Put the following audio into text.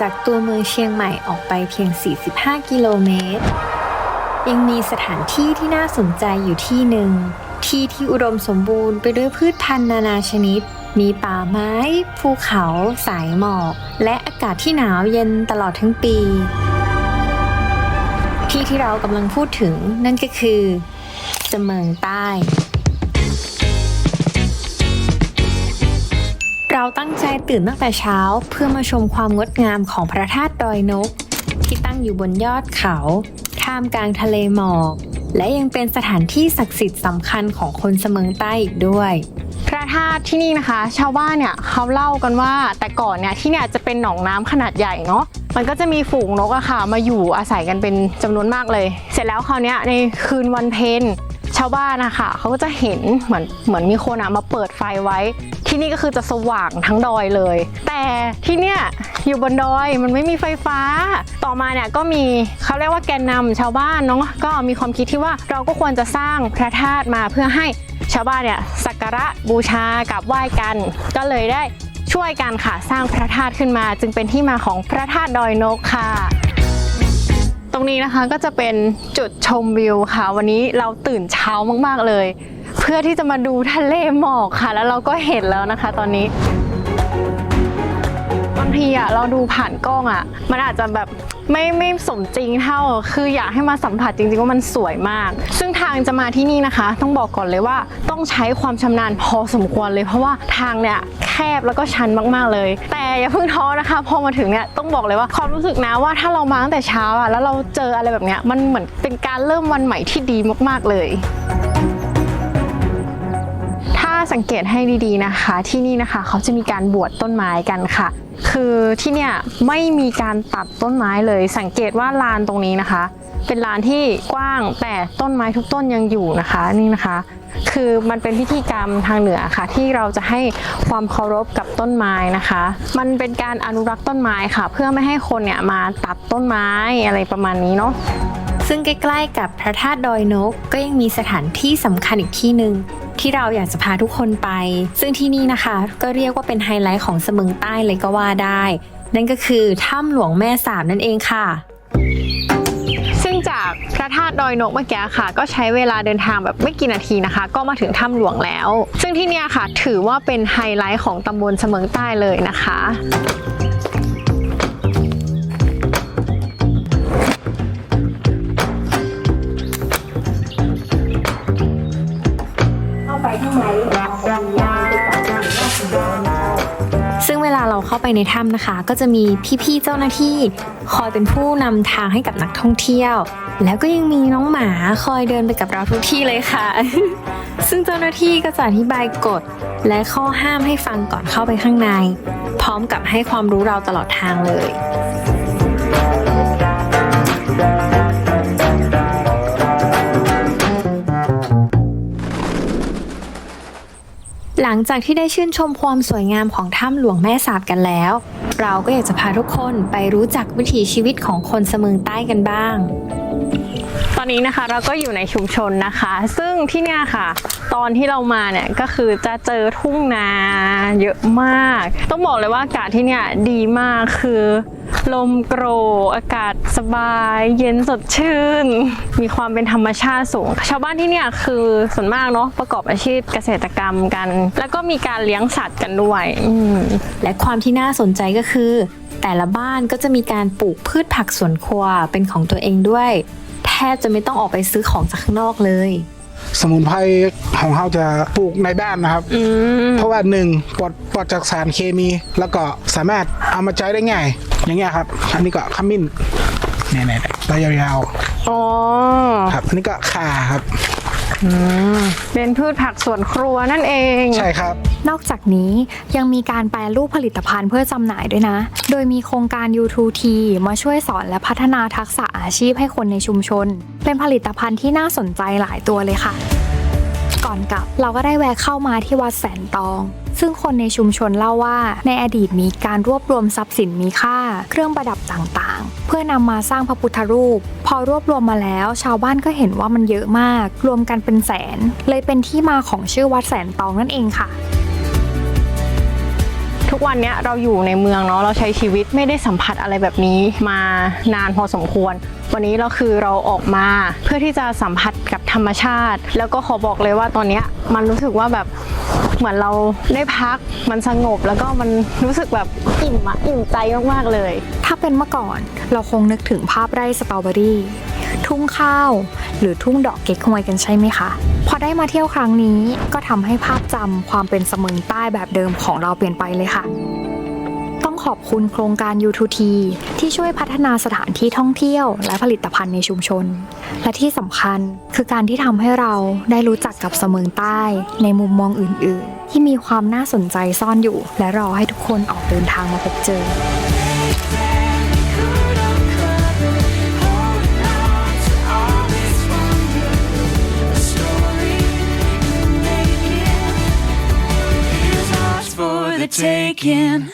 จากตัวเมืองเชียงใหม่ออกไปเพียง 45 กิโลเมตร ยังมีสถานที่ที่น่าสนใจอยู่ที่หนึ่ง ที่ที่อุดมสมบูรณ์ไปด้วยพืชพันธุ์นานาชนิด มีป่าไม้ ภูเขา สายหมอก และอากาศที่หนาวเย็นตลอดทั้งปี ที่ที่เรากำลังพูดถึงนั่นก็คือเสมิงใต้ เราตั้งใจตื่นตั้งแต่เช้าเพื่อมาชมความงดงามของพระธาตุดอยนก ที่ตั้งอยู่บนยอดเขาท่ามกลางทะเลหมอก และยังเป็นสถานที่ศักดิ์สิทธิ์สำคัญของคนเสมิงใต้อีกด้วย พระธาตุที่นี่นะคะ ชาวบ้านเนี่ยเขาเล่ากันว่าแต่ก่อนเนี่ยที่เนี่ยจะเป็นหนองน้ำขนาดใหญ่เนาะมันก็จะมีฝูงนกอะค่ะมาอยู่อาศัยกันเป็นจำนวนมากเลย เสร็จแล้วคราวเนี้ยในคืนวันเพ็ญ ชาวบ้านนะคะเขาก็จะเห็นเหมือนเหมือนมีคนอะมาเปิดไฟไว้ ที่นี่ก็คือจะสว่างทั้งดอยเลย แต่ที่เนี่ยอยู่บนดอยมันไม่มีไฟฟ้า ต่อมาเนี่ยก็มีเขาเรียกว่าแกนนำชาวบ้านเนาะก็มีความคิดที่ว่าเราก็ควรจะสร้างพระธาตุมาเพื่อให้ชาวบ้านเนี่ยสักการะบูชากราบไหว้กัน ก็เลยได้ช่วยกันค่ะสร้างพระธาตุขึ้นมา จึงเป็นที่มาของพระธาตุดอยนกค่ะ รงนี้นะคะก็จะเป็นจุดชมวิวค่ะ วันนี้เราตื่นเช้ามากๆเลย เพื่อที่จะมาดูทะเลหมอกค่ะ แล้วเราก็เห็นแล้วนะคะ ตอนนี้บางทีอะเราดูผ่านกล้องอะมันอาจจะแบบ ไม่ไม่สมจริงเท่า คืออยากให้มาสัมผัสจริงๆว่ามันสวยมาก ซึ่งทางจะมาที่นี่นะคะ ต้องบอกก่อนเลยว่าต้องใช้ความชำนาญพอสมควรเลย เพราะว่าทางเนี่ยแคบแล้วก็ชันมากๆเลย แต่อย่าเพิ่งท้อนะคะ พอมาถึงเนี่ยต้องบอกเลยว่าความรู้สึกนะว่าถ้าเรามาตั้งแต่เช้าอะแล้วเราเจออะไรแบบเนี้ยมันเหมือนเป็นการเริ่มวันใหม่ที่ดีมากๆเลย สังเกตให้ดีๆนะคะ ที่นี่นะคะเขาจะมีการบวชต้นไม้กันค่ะ คือที่เนี่ยไม่มีการตัดต้นไม้เลย สังเกตว่าลานตรงนี้นะคะ เป็นลานที่กว้างแต่ต้นไม้ทุกต้นยังอยู่นะคะนี่นะคะ คือมันเป็นพิธีกรรมทางเหนือค่ะ ที่เราจะให้ความเคารพกับต้นไม้นะคะ มันเป็นการอนุรักษ์ต้นไม้ค่ะ เพื่อไม่ให้คนเนี่ยมาตัดต้นไม้อะไรประมาณนี้เนาะซึ่งใกล้ๆกับพระธาตุดอยนกก็ยังมีสถานที่สำคัญอีกที่หนึ่ง ที่เราอยากจะพาทุกคนไป ซึ่งที่นี่นะคะ ก็เรียกว่าเป็นไฮไลท์ของเสมิงใต้เลยก็ว่าได้ นั่นก็คือถ้ำหลวงแม่สาบนั่นเองค่ะซึ่งจากพระธาตุดอยนกเมื่อกี้ค่ะ ก็ใช้เวลาเดินทางแบบไม่กี่นาทีนะคะ ก็มาถึงถ้ำหลวงแล้ว ซึ่งที่นี่ค่ะถือว่าเป็นไฮไลท์ของตำบลเสมิงใต้เลยนะคะ เข้าไปในถ้ำนะคะ ก็จะมีพี่ๆเจ้าหน้าที่ คอยเป็นผู้นำทางให้กับนักท่องเที่ยว แล้วก็ยังมีน้องหมาคอยเดินไปกับเราทุกที่เลยค่ะ ซึ่งเจ้าหน้าที่ก็จะอธิบายกฎ และข้อห้ามให้ฟังก่อนเข้าไปข้างใน พร้อมกับให้ความรู้เราตลอดทางเลย หลังจากที่ได้ชื่นชมความสวยงามของถ้ำหลวงแม่สาบกันแล้ว เราก็อยากจะพาทุกคนไปรู้จักวิถีชีวิตของคนสมิงใต้กันบ้าง ตอนนี้นะคะเราก็อยู่ในชุมชนนะคะ ซึ่งที่เนี่ยค่ะ ตอนที่เรามาเนี่ยก็คือจะเจอทุ่งนาเยอะมาก ต้องบอกเลยว่าอากาศที่เนี่ยดีมากคือลมโกรอากาศสบาย เย็นสดชื่น มีความเป็นธรรมชาติสูง ชาวบ้านที่เนี่ยคือส่วนมากเนาะประกอบอาชีพเกษตรกรรมกัน แล้วก็มีการเลี้ยงสัตว์กันด้วยและความที่น่าสนใจก็คือ แต่ละบ้านก็จะมีการปลูกพืชผักสวนครัวเป็นของตัวเองด้วย บจะไม่ต้องออกไปซื้อของจากข้างนอกเลย สมุนไพรของเราจะปลูกในบ้านนะครับ อืม เพราะว่าหนึ่งปลอดปลอดจากสารเคมี แล้วก็สามารถเอามาใช้ได้ง่าย อย่างเงี้ยครับอันนี้ก็ขมิ้นเนี่ยเนี่ยใบยาวอ๋อ ๆครับอันนี้ก็ข่าครับ เป็นพืชผักสวนครัวนั่นเอง ใช่ครับ นอกจากนี้ยังมีการแปรรูปผลิตภัณฑ์เพื่อจำหน่ายด้วยนะ โดยมีโครงการ U2T มาช่วยสอนและพัฒนาทักษะอาชีพให้คนในชุมชน เป็นผลิตภัณฑ์ที่น่าสนใจหลายตัวเลยค่ะ ก่อนกลับเราก็ได้แวะเข้ามาที่วัดแสนตองซึ่งคนในชุมชนเล่าว่าในอดีตมีการรวบรวมทรัพย์สินมีค่า เครื่องประดับต่างๆ เพื่อนำมาสร้างพระพุทธรูป พอรวบรวมมาแล้ว ชาวบ้านก็เห็นว่ามันเยอะมาก รวมกันเป็นแสน เลยเป็นที่มาของชื่อวัดแสนตองนั่นเองค่ะ ทุกวันนี้เราอยู่ในเมืองเนาะเราใช้ชีวิตไม่ได้สัมผัสอะไรแบบนี้มานานพอสมควร วันนี้เราคือเราออกมาเพื่อที่จะสัมผัสกับธรรมชาติ แล้วก็ขอบอกเลยว่าตอนนี้มันรู้สึกว่าแบบเหมือนเราได้พักมันสงบแล้วก็มันรู้สึกแบบอิ่มอะอิ่มใจมากๆเลย ถ้าเป็นเมื่อก่อนเราคงนึกถึงภาพไร่สตรอเบอรี่ ทุ่งข้าว หรือทุ่งดอกเก๊กฮวยกันใช่ไหมคะ พอได้มาเที่ยวครั้งนี้ก็ทำให้ภาพจำความเป็นเสมืองใต้แบบเดิมของเราเปลี่ยนไปเลยค่ะต้องขอบคุณโครงการ U2T ที่ช่วยพัฒนาสถานที่ท่องเที่ยว และผลิตภัณฑ์ในชุมชน และที่สำคัญคือการที่ทำให้เราได้รู้จักกับเสมืองใต้ในมุมมองอื่น ๆ ที่มีความน่าสนใจซ่อนอยู่ และรอให้ทุกคนออกเดินทางมาพบเจอ taken.